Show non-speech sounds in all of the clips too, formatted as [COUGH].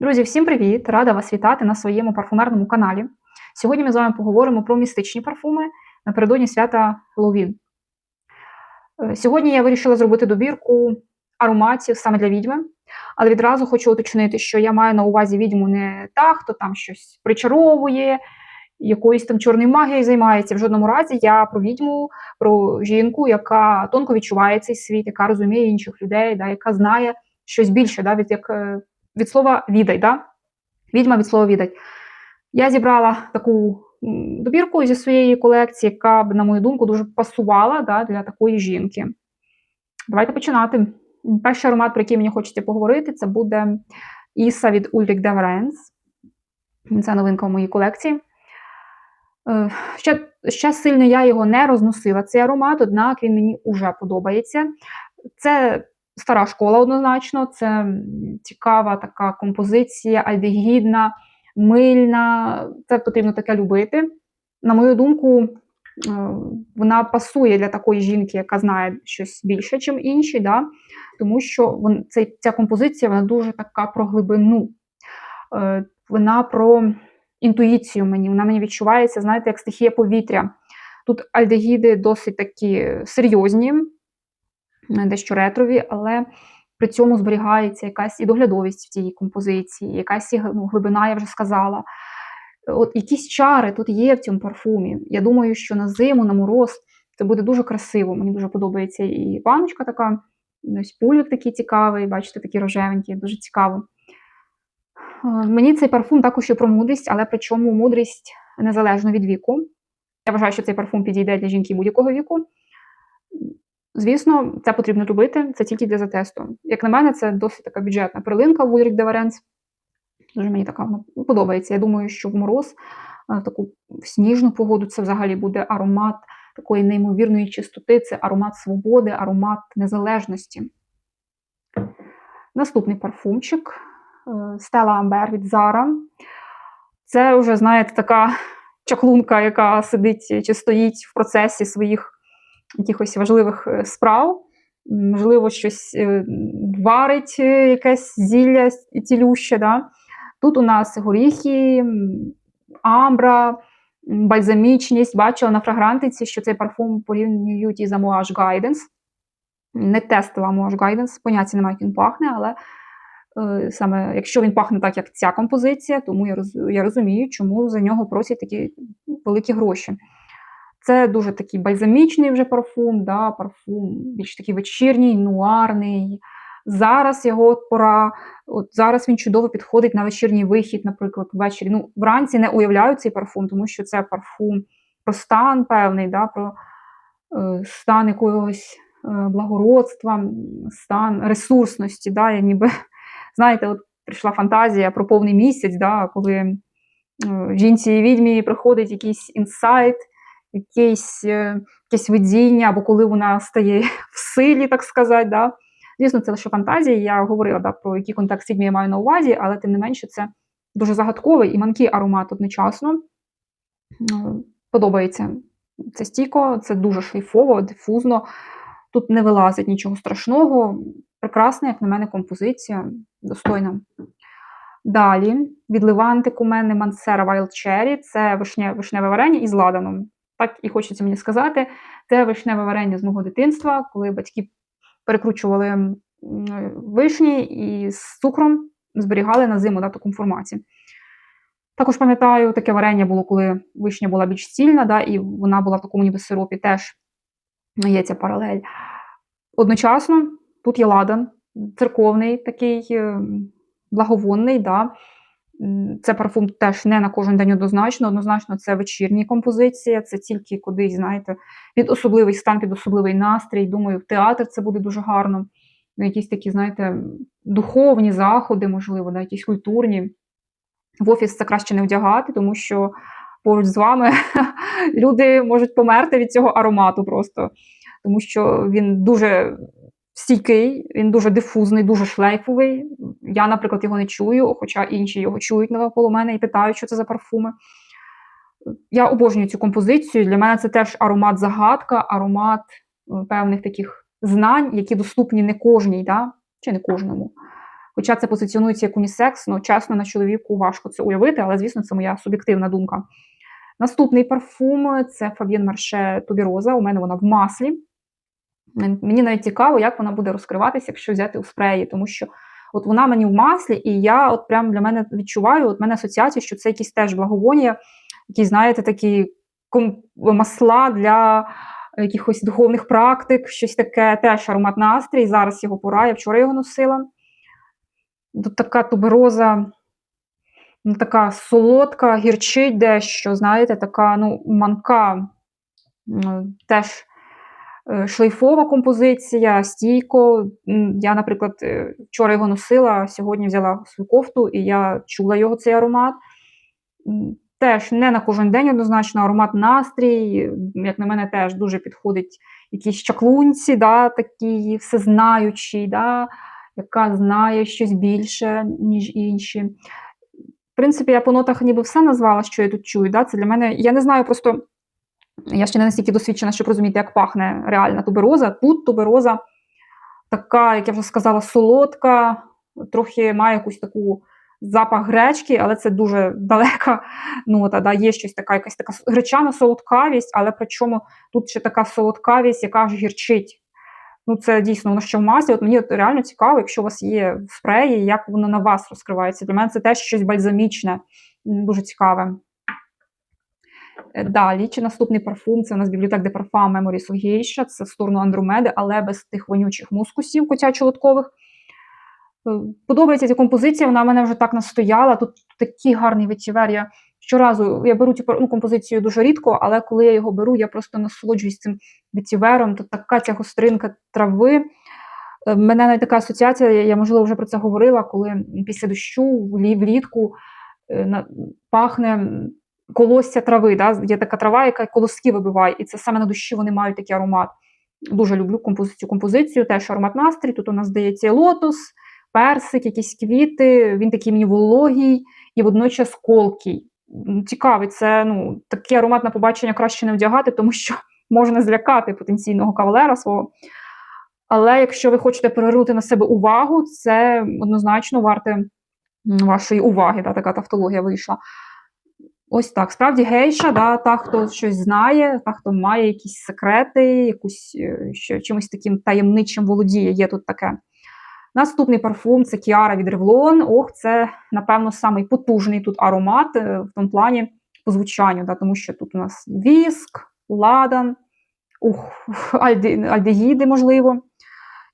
Друзі, всім привіт! Рада вас вітати на своєму парфумерному каналі. Сьогодні ми з вами поговоримо про містичні парфуми напередодні свята Хеллоуін. Е, Сьогодні я вирішила зробити добірку ароматів саме для відьми, але відразу хочу уточнити, що я маю на увазі відьму не та, хто там щось причаровує, якоюсь там чорною магією займається. В жодному разі я про відьму, про жінку, яка тонко відчуває цей світ, яка розуміє інших людей, да, яка знає щось більше, да, від як. Від слова відай, да? відьма від слова відай. Я зібрала таку добірку зі своєї колекції, яка б, на мою думку, дуже пасувала да, для такої жінки. Давайте починати. Перший аромат, про який мені хочеться поговорити, це буде Іса від Ulrich de Це новинка в моїй колекції. Е, Ще, ще сильно я його не розносила, цей аромат, однак він мені вже подобається. Це стара школа однозначно, це цікава така композиція, альдегідна, мильна. Це потрібно таке любити. На мою думку, е, вона пасує для такої жінки, яка знає щось більше, ніж інші, да? тому що цей, ця композиція вона дуже така про глибину. Е, Вона про інтуїцію мені. Вона мені відчувається, знаєте, як стихія повітря. Тут альдегіди досить такі серйозні, дещо ретрові, але при цьому зберігається якась і доглядовість в цій композиції, якась ну, глибина, я вже сказала. От якісь чари тут є в цьому парфумі. Я думаю, що на зиму, на мороз це буде дуже красиво. Мені дуже подобається і баночка така, ось пульвик такий цікавий, бачите, такий рожевенький, дуже цікаво. Е, Мені цей парфум також і про мудрість, але причому мудрість незалежно від віку. Я вважаю, що цей парфум підійде для жінки будь-якого віку. Звісно, це потрібно любити, це тільки для затесту. Як на мене, це досить така бюджетна перлинка в Ulrich de Дуже мені така подобається. Я думаю, що в мороз, е, в таку сніжну погоду, це взагалі буде аромат такої неймовірної чистоти, це аромат свободи, аромат незалежності. Наступний парфумчик Stella Amber від Zara. Це вже, знаєте, така чаклунка, яка сидить чи стоїть в процесі своїх якихось важливих е, справ. Можливо, щось е, варить, е, якесь зілля цілюще. Да? Тут у нас горіхи, амбра, бальзамічність. Бачила на фрагрантиці, що цей парфум порівнюють із Amouage Guidance. Не тестила Amouage Guidance, поняття немає, як він пахне, але е, саме якщо він пахне так, як ця композиція, тому я, роз, я розумію, чому за нього просять такі великі гроші. Це дуже такий бальзамічний вже парфум, да, парфум більш такий вечірній, нуарний. Зараз його пора, от зараз він чудово підходить на вечірній вихід, наприклад, ввечері. Ну, вранці не уявляю цей парфум, тому що це парфум про стан певний, да, про е, стан якогось е, благородства, стан ресурсності. Да, я ніби, знаєте, от прийшла фантазія про повний місяць, да, коли е, жінці і відьмі приходить якийсь інсайт, якесь, е, якесь видіння, або коли вона стає [LAUGHS] в силі, так сказати. Да. Звісно, це лише фантазії. Я говорила да, про який контекст відьми я маю на увазі, але тим не менше це дуже загадковий і манкий аромат одночасно. Ну, Подобається. Це стійко, це дуже шлейфово, дифузно. Тут не вилазить нічого страшного. Прекрасна, як на мене, композиція, достойна. Далі від Левантик у мене Мансера Wild Cherry. Це вишневе варення із ладаном. Так і хочеться мені сказати. Це вишневе варення з мого дитинства, коли батьки перекручували вишні і з цукром зберігали на зиму да, в такому. Також пам'ятаю, таке варення було, коли вишня була більш цільна, да, і вона була в такому ніби сиропі, теж є ця паралель. Одночасно тут є ладан, церковний, такий е, благовонний. Да. Це парфум теж не на кожен день однозначно. Однозначно, це вечірня композиція, це тільки кудись, знаєте, під особливий стан, під особливий настрій. Думаю, в театр це буде дуже гарно. Якісь такі, знаєте, духовні заходи, можливо, да, якісь культурні. В офіс це краще не вдягати, тому що поруч з вами [LAUGHS] люди можуть померти від цього аромату просто. Тому що він дуже стійкий, він дуже дифузний, дуже шлейфовий. Я, наприклад, його не чую, хоча інші його чують навколо мене і питають, що це за парфуми. Я обожнюю цю композицію. Для мене це теж аромат загадка, аромат е, певних таких знань, які доступні не кожній, да? чи не кожному. Хоча це позиціонується як унісекс, ну чесно, на чоловіку важко це уявити, але, звісно, це моя суб'єктивна думка. Наступний парфум це Фаб'єн Марше Тубіроза. У мене вона в маслі. Мені навіть цікаво, як вона буде розкриватися, якщо взяти у спреї, тому що от вона мені в маслі, і я от прям для мене відчуваю, от мене асоціація, що це якісь теж благовонія, які, знаєте, такі масла для якихось духовних практик, щось таке теж аромат настрій. Зараз його пора, я вчора його носила. Тут така тубероза, ну, така солодка, гірчить дещо, знаєте, така ну, манка, теж шлейфова композиція, стійко. Я, наприклад, е, вчора його носила, сьогодні взяла свою кофту, і я чула його цей аромат. Теж не на кожен день однозначно аромат настрій, як на мене, теж дуже підходить якісь чаклунці, да, такі всезнаючі, да, яка знає щось більше, ніж інші. В принципі, я по нотах ніби все назвала, що я тут чую. Да? Це для мене, я не знаю, просто я ще не настільки досвідчена, щоб розуміти, як пахне реальна тубероза. Тут тубероза така, як я вже сказала, солодка, трохи має якусь таку запах гречки, але це дуже далека нота. Да? Є щось така, якась така гречана солодкавість, але причому тут ще така солодкавість, яка ж гірчить. Ну, це дійсно воно що в масі. От мені от реально цікаво, якщо у вас є спреї, як воно на вас розкривається. Для мене це теж щось бальзамічне, дуже цікаве. Е, далі, чи наступний парфум це у нас бібліотек де парфам Memories of це в сторону Андромеди, але без тих вонючих мускусів, котячо-лоткових. Е, подобається ця композиція, вона мене вже так настояла. Тут такий гарний ветівер. Я щоразу я беру цю ну, композицію дуже рідко, але коли я його беру, я просто насолоджуюсь цим ветівером. Тут така ця гостринка трави. Е, мене навіть така асоціація, я, можливо, вже про це говорила, коли після дощу влітку пахне колосся трави. Да? Є така трава, яка колоски вибиває, і це саме на душі вони мають такий аромат. Дуже люблю композицію композицію, теж аромат настрій. Тут у нас здається лотос, персик, якісь квіти. Він такий мені вологий і водночас колкий. Цікавий, це ну, такий аромат на побачення краще не вдягати, тому що [LAUGHS] можна злякати потенційного кавалера свого. Але якщо ви хочете привернути на себе увагу, це однозначно варте вашої уваги. Да, Така тавтологія вийшла. Ось так. Справді гейша, да, та, хто щось знає, та, хто має якісь секрети, якусь е, що, чимось таким таємничим володіє, є тут таке. Наступний парфум це Кіара від Revlon. Ох, це, напевно, самий потужний тут аромат е, в тому плані по звучанню, да, тому що тут у нас віск, ладан, ух, [LAUGHS] альдегіди, можливо,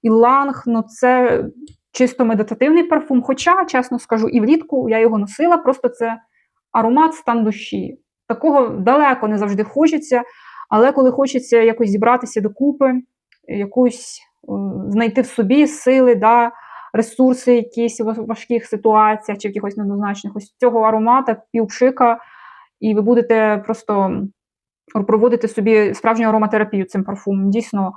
і ланг. Ну, це чисто медитативний парфум. Хоча, чесно скажу, і влітку я його носила, просто це аромат стан душі. Такого далеко не завжди хочеться, але коли хочеться якось зібратися докупи, якусь е, знайти в собі сили, да, ресурси якісь в важких ситуаціях чи в якихось неоднозначних, ось цього аромата, півпшика, і ви будете просто проводити собі справжню ароматерапію цим парфумом. Дійсно,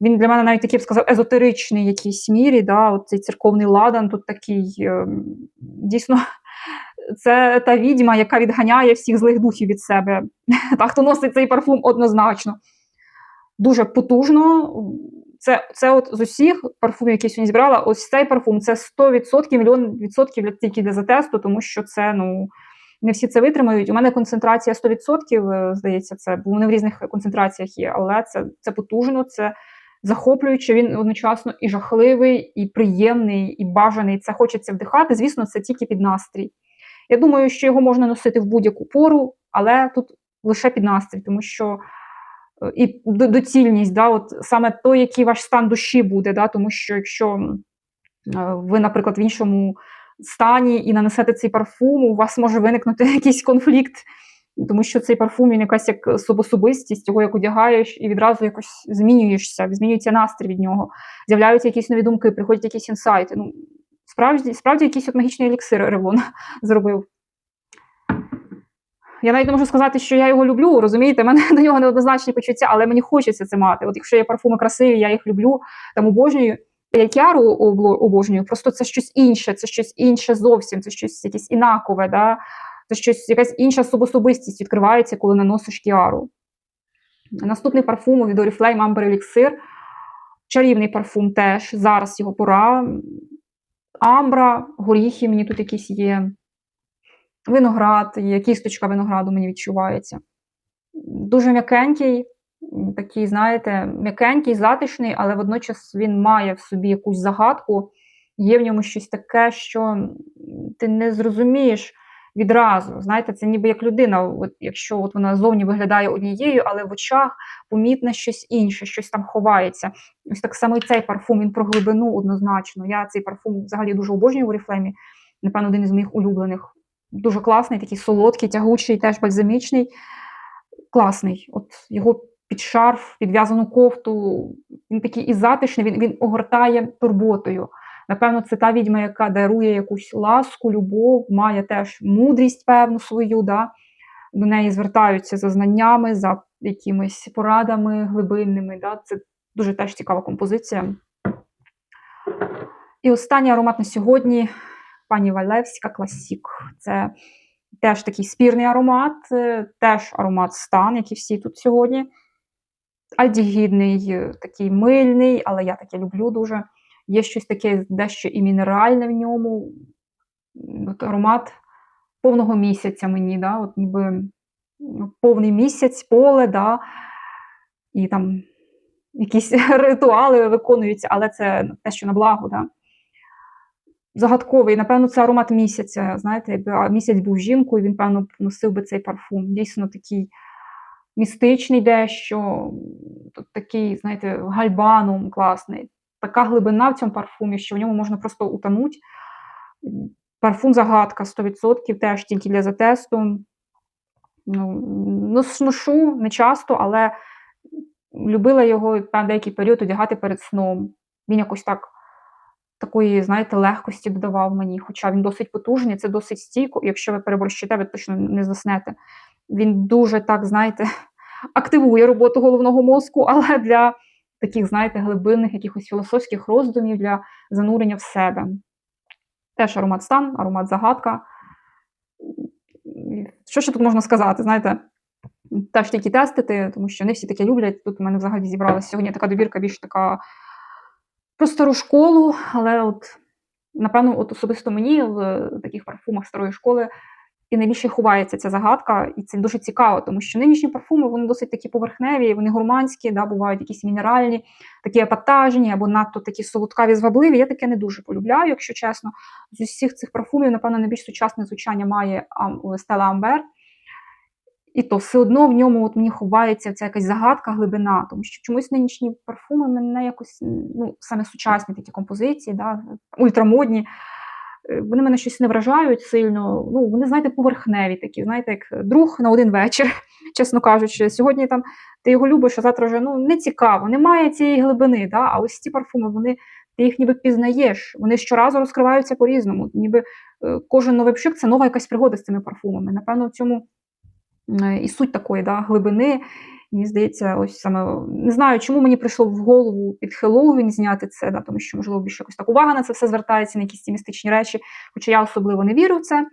він для мене навіть такий б сказав, езотеричний якійсь мірі. Да, Цей церковний ладан тут такий ем, дійсно. Це та відьма, яка відганяє всіх злих духів від себе. [LAUGHS] Та, хто носить цей парфум однозначно. Дуже потужно. Це це от з усіх парфумів, які я сьогодні зібрала, ось цей парфум це 100%, мільйон відсотків тільки для затесту, тому що це ну не всі це витримають. У мене концентрація 100%, е, здається, це, бо вони в різних концентраціях є, але це це потужно, це захоплююче. Він одночасно і жахливий, і приємний, і бажаний. Це хочеться вдихати. Звісно, це тільки під настрій. Я думаю, що його можна носити в будь-яку пору, але тут лише під настрій, тому що. Е, і доцільність, да, от саме той, який ваш стан душі буде, да, тому що якщо е, ви, наприклад, в іншому стані і нанесете цей парфум, у вас може виникнути [LAUGHS] якийсь конфлікт, тому що цей парфум він якась як особистість, його як одягаєш, і відразу якось змінюєшся, змінюється настрій від нього, з'являються якісь нові думки, приходять якісь інсайти. Ну, Справді, справді якийсь от магічний еліксир Ревлон [LAUGHS] зробив. Я навіть не можу сказати, що я його люблю, розумієте, в мене [LAUGHS] до нього неоднозначні почуття, але мені хочеться це мати. От якщо є парфуми красиві, я їх люблю, там обожнюю. Я кяру обожнюю, просто це щось інше, це щось інше зовсім, це щось якесь інакове, да? це щось, якась інша особистість відкривається, коли наносиш кіару. Наступний парфум у від Oriflame Amber Elixir. Чарівний парфум теж. Зараз його пора. Амбра, горіхи, мені тут якісь є. Виноград, є кісточка винограду мені відчувається. Дуже м'якенький, такий, знаєте, м'якенький, затишний, але водночас він має в собі якусь загадку. Є в ньому щось таке, що ти не зрозумієш відразу. Знаєте, це ніби як людина, от, якщо от вона зовні виглядає однією, але в очах помітне щось інше, щось там ховається. Ось так само і цей парфум, він про глибину однозначно. Я цей парфум взагалі дуже обожнюю в Oriflame. Напевно, один із моїх улюблених. Дуже класний, такий солодкий, тягучий, теж бальзамічний. Класний. От його під шарф, підв'язану кофту. Він такий і затишний, він, він огортає турботою. Напевно, це та відьма, яка дарує якусь ласку, любов, має теж мудрість певну свою. Да? До неї звертаються за знаннями, за якимись порадами глибинними. Да? Це дуже теж цікава композиція. І останній аромат на сьогодні пані Валевська Класік. Це теж такий спірний аромат, е, теж аромат стан, як і всі тут сьогодні. Альдігідний, е, такий мильний, але я таке люблю дуже. Є щось таке дещо і мінеральне в ньому. От аромат повного місяця мені, да? От ніби ну, повний місяць, поле, да? і там якісь [LAUGHS] ритуали виконуються, але це те, що на благо. Да? Загадковий, напевно, це аромат місяця. Знаєте, якби місяць був жінкою, він, певно, носив би цей парфум. Дійсно такий містичний дещо, такий, знаєте, гальбанум класний. Така глибина в цьому парфумі, що в ньому можна просто утонути. Парфум загадка 100%, теж тільки для затесту. Ну, нос- ношу не часто, але любила його на деякий період одягати перед сном. Він якось так такої, знаєте, легкості додавав мені, хоча він досить потужний, це досить стійко. Якщо ви переборщите, ви точно не заснете. Він дуже так, знаєте, [LAUGHS] активує роботу головного мозку, але для таких, знаєте, глибинних якихось філософських роздумів, для занурення в себе. Теж аромат стан, аромат загадка. Що ще тут можна сказати? Знаєте, теж тільки тестити, тому що не всі таке люблять. Тут у мене взагалі зібралася сьогодні така добірка більш така про стару школу, але от, напевно, от особисто мені в таких парфумах старої школи і найбільше ховається ця загадка, і це дуже цікаво, тому що нинішні парфуми вони досить такі поверхневі, вони гурманські, да, бувають якісь мінеральні, такі епатажні або надто такі солодкаві, звабливі. Я таке не дуже полюбляю, якщо чесно. З усіх цих парфумів, напевно, найбільш сучасне звучання має Стелла Амбер. І то все одно в ньому от мені ховається ця якась загадка, глибина, тому що чомусь нинішні парфуми мене якось, ну, саме сучасні такі композиції, да, ультрамодні, вони мене щось не вражають сильно. Ну, вони, знаєте, поверхневі такі, знаєте, як друг на один вечір, [LAUGHS] чесно кажучи. Сьогодні там ти його любиш, а завтра вже ну, не цікаво, немає цієї глибини. Да? А ось ці парфуми, вони, ти їх ніби пізнаєш, вони щоразу розкриваються по-різному. Ніби е, кожен новий пшик це нова якась пригода з цими парфумами. Напевно, в цьому е, і суть такої да, глибини. Мені здається, ось саме не знаю, чому мені прийшло в голову під Хеллоуін зняти це, да, тому що, можливо, більше якось так увага на це все звертається, на якісь ці містичні речі, хоча я особливо не вірю в це.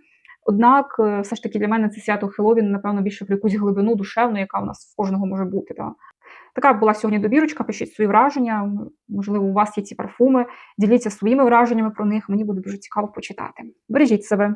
Однак, е, все ж таки, для мене це свято Хеллоуін, напевно, більше про якусь глибину душевну, яка у нас в кожного може бути. Да. Така була сьогодні добірочка, пишіть свої враження. Можливо, у вас є ці парфуми. Діліться своїми враженнями про них. Мені буде дуже цікаво почитати. Бережіть себе.